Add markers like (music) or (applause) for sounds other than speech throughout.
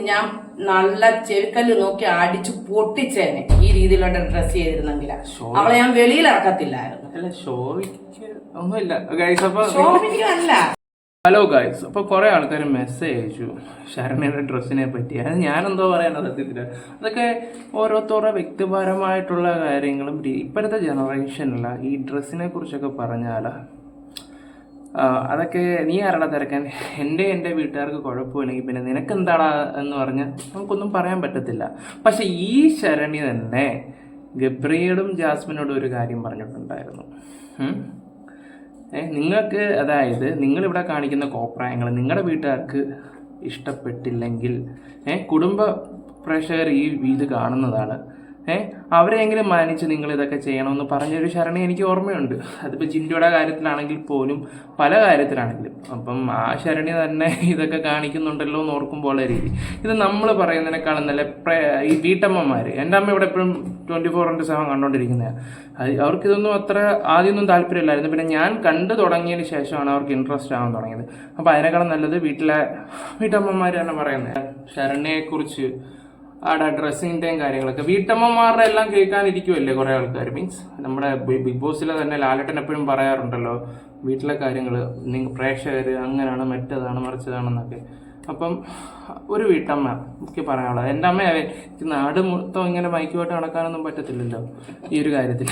ഞാൻ നല്ല ചെവിക്കല്ല് നോക്കി അടിച്ചു പൊട്ടിച്ചേനെ. ഈ രീതിയിലുള്ള ഡ്രസ് ചെയ്തിരുന്നെങ്കിൽ അവളെ ഞാൻ വെളിയിൽ ഇറക്കത്തില്ലായിരുന്നു. അല്ല ഷോയ്ക്ക് ഒന്നുമില്ല. ഗൈസ് അപ്പൊ ശോഭിക്കല്ല. ഹലോ ഗൈസ് അപ്പൊ കുറെ ആൾക്കാർ മെസ്സേജ് അയച്ചു. ശരണയുടെ ഡ്രസ്സിനെ പറ്റി. അത് ഞാനെന്തോ പറയാനോ സത്യത്തിൽ. അതൊക്കെ ഓരോരുത്തരുടെ വ്യക്തിപരമായിട്ടുള്ള കാര്യങ്ങളും. ഇപ്പോഴത്തെ ജനറേഷനില ഈ ഡ്രസ്സിനെ കുറിച്ചൊക്കെ പറഞ്ഞാലാ ആ, അതൊക്കെ നീ ആരാടാ തിരക്കാൻ? എന്റെ എന്റെ വീട്ടുകാർക്ക് കുഴപ്പമില്ലെങ്കിൽ പിന്നെ നിനക്ക് എന്താടാ എന്ന് പറഞ്ഞ് നമുക്കൊന്നും പറയാൻ പറ്റത്തില്ല. പക്ഷെ ഈ ശരണി തന്നെ ഗബ്രിയോടും ജാസ്മിനോടും ഒരു കാര്യം പറഞ്ഞിട്ടുണ്ടായിരുന്നു. നിങ്ങൾക്ക് അതായത് നിങ്ങളിവിടെ കാണിക്കുന്ന കോപ്രായങ്ങൾ നിങ്ങളുടെ വീട്ടുകാർക്ക് ഇഷ്ടപ്പെട്ടില്ലെങ്കിൽ കുടുംബ പ്രേക്ഷകർ ഈ ഇത് കാണുന്നതാണ്. ഏ? അവരെങ്കിലും മാനിച്ച് നിങ്ങൾ ഇതൊക്കെ ചെയ്യണമെന്ന് പറഞ്ഞൊരു ശരണി എനിക്ക് ഓർമ്മയുണ്ട്. അതിപ്പോൾ ജിൻഡോയുടെ കാര്യത്തിലാണെങ്കിൽ പോലും പല കാര്യത്തിലാണെങ്കിലും. അപ്പം ആ ശരണി തന്നെ ഇതൊക്കെ കാണിക്കുന്നുണ്ടല്ലോ എന്ന് ഓർക്കുമ്പോൾ രീതി ഇത് നമ്മൾ പറയുന്നതിനേക്കാളും നല്ല ഈ വീട്ടമ്മമാർ എന്റെ അമ്മ ഇവിടെ എപ്പോഴും ട്വന്റി ഫോർ ഇന്റു സെവൻ കണ്ടുകൊണ്ടിരിക്കുന്നതാണ് അവർക്കിതൊന്നും അത്ര ആദ്യമൊന്നും താല്പര്യമില്ലായിരുന്നു. പിന്നെ ഞാൻ കണ്ടു തുടങ്ങിയതിന് ശേഷമാണ് അവർക്ക് ഇൻട്രസ്റ്റ് ആവാൻ തുടങ്ങിയത്. അപ്പോൾ അതിനേക്കാളും നല്ലത് വീട്ടിലെ വീട്ടമ്മമാർ തന്നെ പറയുന്നത് ശരണ്യയെക്കുറിച്ച് ആടെ ഡ്രസ്സിന്റെയും കാര്യങ്ങളൊക്കെ. വീട്ടമ്മമാരുടെ എല്ലാം കേൾക്കാനിരിക്കുമല്ലേ കുറേ ആൾക്കാർ മീൻസ് നമ്മുടെ ബിഗ് ബോസിലെ തന്നെ ലാലട്ടൻ എപ്പോഴും പറയാറുണ്ടല്ലോ വീട്ടിലെ കാര്യങ്ങൾ നിങ്ങൾ പ്രേക്ഷകർ അങ്ങനെയാണ് മറ്റേതാണ് മറിച്ചതാണെന്നൊക്കെ. അപ്പം ഒരു വീട്ടമ്മ എനിക്ക് പറയാനുള്ളത്. എന്റെ അമ്മ എനിക്ക് നാട് മൊത്തം ഇങ്ങനെ ബൈക്കുമായിട്ട് നടക്കാനൊന്നും പറ്റത്തില്ലല്ലോ ഈ ഒരു കാര്യത്തിൽ.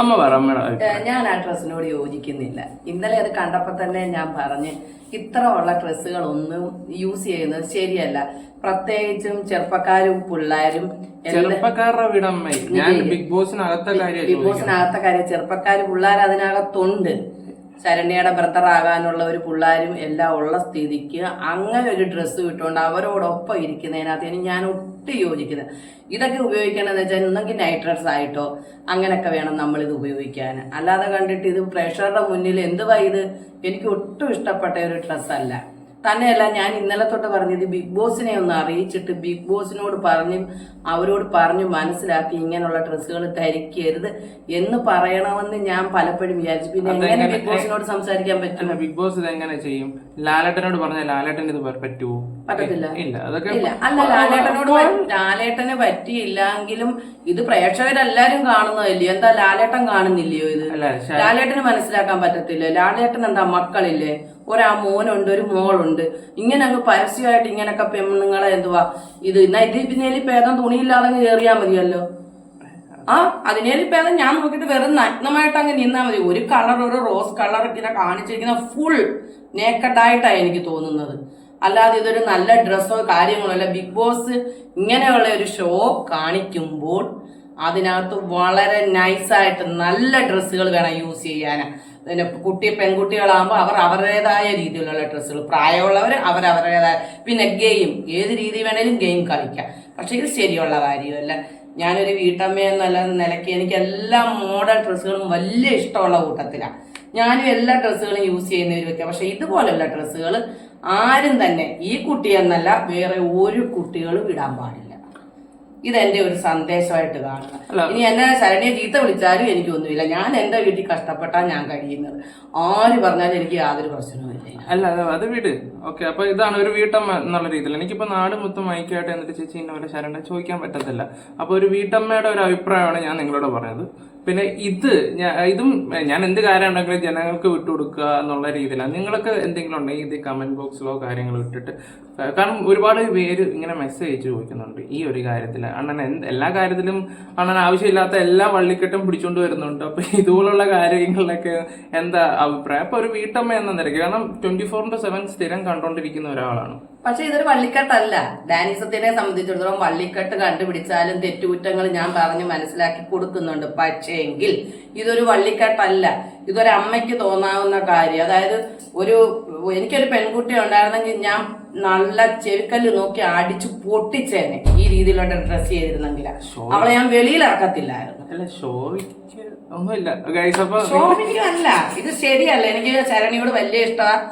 അമ്മ പറ അമ്മയുടെ ഞാൻ ആ ഡ്രസ്സിനോട് യോജിക്കുന്നില്ല. ഇന്നലെ അത് കണ്ടപ്പോൾ തന്നെ ഞാൻ പറഞ്ഞ് ഇത്ര ഉള്ള ഡ്രസ്സുകളൊന്നും യൂസ് ചെയ്യുന്നത് ശരിയല്ല. പ്രത്യേകിച്ചും ചെറുപ്പക്കാരും പിള്ളേരും ചെറുപ്പക്കാരുടെ വീടമ്മ ഞാൻ ബിഗ് ബോസിനകത്തെ കാര്യം ബിഗ് ബോസിനകത്തെ കാര്യം ചെറുപ്പക്കാർ പിള്ളേർ അതിനകത്തുണ്ട്. ശരണ്യയുടെ ബ്രദറാകാനുള്ള ഒരു പിള്ളേരും എല്ലാം ഉള്ള സ്ഥിതിക്ക് അങ്ങനെ ഒരു ഡ്രസ്സ് ഇട്ടുകൊണ്ട് അവരോടൊപ്പം ഇരിക്കുന്നതിനകത്ത് ഇനി ഞാൻ ഒട്ടും യോജിക്കുന്നത് ഇതൊക്കെ ഉപയോഗിക്കണമെന്ന് വെച്ചാൽ ഒന്നെങ്കിൽ നൈറ്റ് ഡ്രസ് ആയിട്ടോ അങ്ങനെയൊക്കെ വേണം നമ്മളിത് ഉപയോഗിക്കാൻ. അല്ലാതെ കണ്ടിട്ട് ഇത് പ്രേക്ഷകരുടെ മുന്നിൽ എന്തുവാ ഇത്? എനിക്ക് ഒട്ടും ഇഷ്ടപ്പെട്ട ഒരു ഡ്രസ്സല്ല തന്നെയല്ല ഞാൻ ഇന്നലെ തൊട്ട് പറഞ്ഞത് ബിഗ് ബോസിനെ ഒന്ന് അറിയിച്ചിട്ട് ബിഗ് ബോസിനോട് പറഞ്ഞ് അവരോട് പറഞ്ഞു മനസ്സിലാക്കി ഇങ്ങനെയുള്ള ഡ്രസ്സുകൾ ധരിക്കരുത് എന്ന് പറയണമെന്ന് ഞാൻ പലപ്പോഴും വിചാരിച്ചു. പിന്നെ എങ്ങനെ ബിഗ് ബോസിനോട് സംസാരിക്കാൻ പറ്റും? ബിഗ് ബോസ് ഇത് എങ്ങനെ ചെയ്യും? ലാലേട്ടനോട് പറഞ്ഞാൽ ലാലേട്ടൻ ഇത് പറ്റുമോ പറ്റത്തില്ല. ഇല്ല അതൊക്കെ അല്ല ലാലേട്ടനോട് ലാലേട്ടന് പറ്റിയില്ലെങ്കിലും ഇത് പ്രേക്ഷകരെല്ലാരും കാണുന്നതല്ലേ? എന്താ ലാലേട്ടൻ കാണുന്നില്ലയോ ഇത്? ലാലേട്ടന് മനസ്സിലാക്കാൻ പറ്റത്തില്ല. ലാലേട്ടൻ എന്താ മക്കളില്ലേ? ഒരാ മോനുണ്ട് ഒരു മോളുണ്ട്. ഇങ്ങനെ അങ്ങ് പരസ്യമായിട്ട് ഇങ്ങനൊക്കെ പെണ്ണുങ്ങളെ എന്തുവാ? ഇത് എന്നാ ഇത് ഇതിനേലി ഭേദം തുണിയില്ലാതെ അങ്ങ് കയറിയാ മതിയല്ലോ? ആ അതിനേലി ഭേദം ഞാൻ നോക്കിയിട്ട് വെറും നഗ്നമായിട്ട് അങ്ങ് നിന്നാ മതി. ഒരു കളർ ഒരു റോസ് കളർ ഇങ്ങനെ കാണിച്ചിരിക്കുന്ന ഫുൾ നേക്കഡായിട്ടാണ് എനിക്ക് തോന്നുന്നത്. അല്ലാതെ ഇതൊരു നല്ല ഡ്രസ്സോ കാര്യങ്ങളോ അല്ല. ബിഗ് ബോസ് ഇങ്ങനെയുള്ള ഒരു ഷോ കാണിക്കുമ്പോൾ അതിനകത്ത് വളരെ നൈസായിട്ട് നല്ല ഡ്രസ്സുകൾ വേണം യൂസ് ചെയ്യാൻ പിന്നെ കുട്ടി പെൺകുട്ടികളാകുമ്പോൾ അവർ അവരുടേതായ രീതിയിലുള്ള ഡ്രസ്സുകൾ പ്രായമുള്ളവർ അവരവരുടേതായ പിന്നെ ഗെയിം ഏത് രീതി വേണേലും ഗെയിം കളിക്കാം. പക്ഷേ ഇത് ശരിയുള്ള കാര്യമല്ല. ഞാനൊരു വീട്ടമ്മ എന്നുള്ള നിലയ്ക്ക് എനിക്ക് എല്ലാ മോഡൽ ഡ്രസ്സുകളും വലിയ ഇഷ്ടമുള്ള കൂട്ടത്തിലാണ് ഞാനും എല്ലാ ഡ്രസ്സുകളും യൂസ് ചെയ്യുന്ന ഒരു വ്യക്തി പക്ഷെ ഇതുപോലെയുള്ള ഡ്രസ്സുകൾ ആരും തന്നെ ഈ കുട്ടിയെന്നല്ല വേറെ ഒരു കുട്ടികളും ഇടാൻ പാടില്ല. ഇതെന്റെ ഒരു സന്ദേശമായിട്ട് കാണണം ഇനി എന്നെ ശരണ്യ ചീത്ത വിളിച്ചാലും എനിക്കൊന്നുമില്ല. ഞാൻ എന്റെ വീട്ടിൽ കഷ്ടപ്പെട്ടാ ഞാൻ കഴിയുന്നത്. ആര് പറഞ്ഞാലും എനിക്ക് യാതൊരു പ്രശ്നവുമില്ല അല്ല അത് വീട്. ഓക്കെ അപ്പൊ ഇതാണ് ഒരു വീട്ടമ്മ എന്നുള്ള രീതിയിൽ. എനിക്കിപ്പോ നാട് മൊത്തം മൈക്കായിട്ട് എന്നിട്ട് ചേച്ചി ഇന്നവരെ ശരണ ചോദിക്കാൻ പറ്റത്തില്ല. അപ്പൊ ഒരു വീട്ടമ്മയുടെ ഒരു അഭിപ്രായമാണ് ഞാൻ നിങ്ങളോട് പറഞ്ഞത് പിന്നെ ഇത് ഇതും ഞാൻ എന്ത് കാര്യം ഉണ്ടെങ്കിലും ജനങ്ങൾക്ക് വിട്ടുകൊടുക്കുക എന്നുള്ള രീതിയിലാണ്. നിങ്ങൾക്ക് എന്തെങ്കിലും ഉണ്ടെങ്കിൽ ഇത് കമന്റ് ബോക്സിലോ കാര്യങ്ങളോ ഇട്ടിട്ട് കാരണം ഒരുപാട് പേര് ഇങ്ങനെ മെസ്സേജ് ചോദിക്കുന്നുണ്ട് ഈ ഒരു കാര്യത്തിൽ അണ്ണൻ എന്ത് എല്ലാ കാര്യത്തിലും അണ്ണൻ ആവശ്യമില്ലാത്ത എല്ലാ വള്ളിക്കെട്ടും പിടിച്ചുകൊണ്ട് വരുന്നുണ്ട്. അപ്പൊ ഇതുപോലുള്ള കാര്യങ്ങളിലൊക്കെ എന്താ അഭിപ്രായം? അപ്പൊ ഒരു വീട്ടമ്മ എന്ന നിരക്ക് കാരണം ഫോർ ഇന്റു സെവൻ സ്ഥിരം കണ്ടോണ്ടിരിക്കുന്ന ഒരാളാണ്. പക്ഷെ ഇതൊരു വള്ളിക്കെട്ടല്ല. ഡാനിസത്തിനെ സംബന്ധിച്ചിടത്തോളം വള്ളിക്കെട്ട് കണ്ടുപിടിച്ചാലും തെറ്റുകുറ്റങ്ങൾ ഞാൻ പറഞ്ഞ് മനസ്സിലാക്കി കൊടുക്കുന്നുണ്ട്. പക്ഷേ എങ്കിൽ ഇതൊരു വള്ളിക്കെട്ടല്ല. ഇതൊരു അമ്മയ്ക്ക് തോന്നാവുന്ന കാര്യം. അതായത് ഒരു എനിക്കൊരു പെൺകുട്ടി ഉണ്ടായിരുന്നെങ്കിൽ ഞാൻ നല്ല ചെവിക്കല്ല് നോക്കി അടിച്ചു പൊട്ടിച്ചേനെ ഈ രീതിയിലുള്ള ഡ്രസ് ചെയ്തിരുന്നെങ്കിൽ അവളെ ഞാൻ വെളിയിൽ ഇറക്കത്തില്ലായിരുന്നു അല്ല. ഇത് ശരിയല്ല. എനിക്ക് ശരണിയോട് വലിയ ഇഷ്ടമാണ്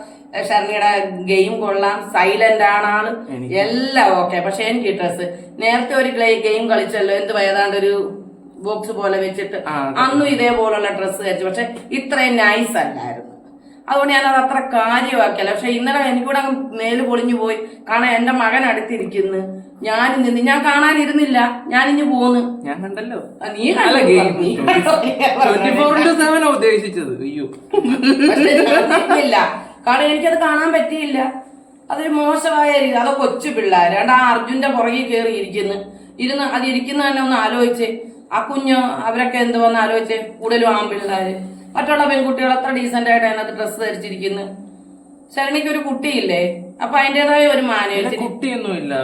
ശരണിയുടെ ഗെയിം കൊള്ളാം സൈലന്റ് ആണ് ആൾ എല്ലാം ഓക്കെ പക്ഷെ എനിക്ക് ഡ്രസ് നേരത്തെ ഒരു ഗെയിം കളിച്ചല്ലോ. എന്ത് ഏതാണ്ട് ഒരു ബോക്സ് പോലെ വെച്ചിട്ട്. അന്നും ഇതേപോലുള്ള ഡ്രസ്സ് ധരിച്ചു. പക്ഷെ ഇത്രയും നൈസ് അല്ലായിരുന്നു. അതുകൊണ്ട് ഞാനത് അത്ര കാര്യമാക്കിയല്ല. പക്ഷെ ഇന്നലെ എനിക്കൂടെ അങ്ങ് മേൽ പൊളിഞ്ഞു പോയി. കാരണം എന്റെ മകൻ അടുത്തിരിക്കുന്നു. ഞാൻ നിന്ന്. ഞാൻ കാണാനിരുന്നില്ല. ഞാൻ ഇനി പോന്ന്. ഞാൻ കണ്ടല്ലോ. നീ കണ്ടു. ഉദ്ദേശിച്ചത്. അയ്യോ. നിന്നില്ല. കാരണം എനിക്കത് കാണാൻ പറ്റിയില്ല. അതൊരു മോശമായ രീതി. അതോ കൊച്ചു പിള്ളേർ ആ അർജുന്റെ പുറകിൽ കയറി ഇരിക്കുന്നു. ഇരുന്ന് അത് ഇരിക്കുന്ന തന്നെ ഒന്ന് ആലോചിച്ച്. ആ കുഞ്ഞ് അവരൊക്കെ എന്തുവന്ന് ആലോചിച്ച്? കൂടുതലും ആൺപിള്ളേർ മറ്റുള്ള പെൺകുട്ടികൾ അത്ര ഡീസന്റ് ആയിട്ട് അതിനകത്ത് ഡ്രസ്സ് ധരിച്ചിരിക്കുന്നു. ശരണിക്ക് ഒരു കുട്ടിയില്ലേ? അപ്പൊ അതിന്റേതായ ഒരു മാനേജ് കുട്ടിയൊന്നും ഇല്ല.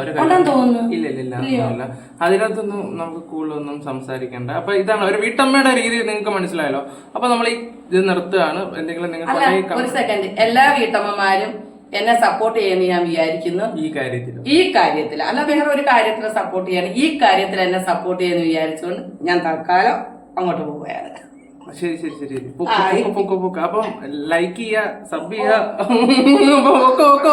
ഇല്ല ഇല്ല അതിനകത്തൊന്നും നമുക്ക് കൂടുതലൊന്നും സംസാരിക്കണ്ട. അപ്പൊ ഇതാണ് ഒരു വീട്ടമ്മയുടെ രീതി നിങ്ങൾക്ക് മനസ്സിലായല്ലോ. അപ്പൊ നമ്മൾ ഇത് നിർത്തുകയാണ്. എന്തെങ്കിലും നിങ്ങൾ ഒരു സെക്കൻഡ് എല്ലാ വീട്ടമ്മമാരും എന്നെ സപ്പോർട്ട് ചെയ്യുമെന്ന് ഞാൻ വിചാരിക്കുന്നു. ഈ കാര്യത്തിൽ ഈ കാര്യത്തിൽ അല്ല വേറെ ഒരു കാര്യത്തിൽ സപ്പോർട്ട് ചെയ്യാണ് ഈ കാര്യത്തിൽ എന്നെ സപ്പോർട്ട് ചെയ്യുന്നു വിചാരിച്ചുകൊണ്ട് ഞാൻ തൽക്കാലം അങ്ങോട്ട് പോവുകയാണ്. ശരി ശരി ശരി. പൊക്കോ പൊക്കോ പൊക്കോ അപ്പം ലൈക്ക് ചെയ്യുക സബ് ചെയ്യുക. (laughs) പൊക്കോ പൊക്കോ.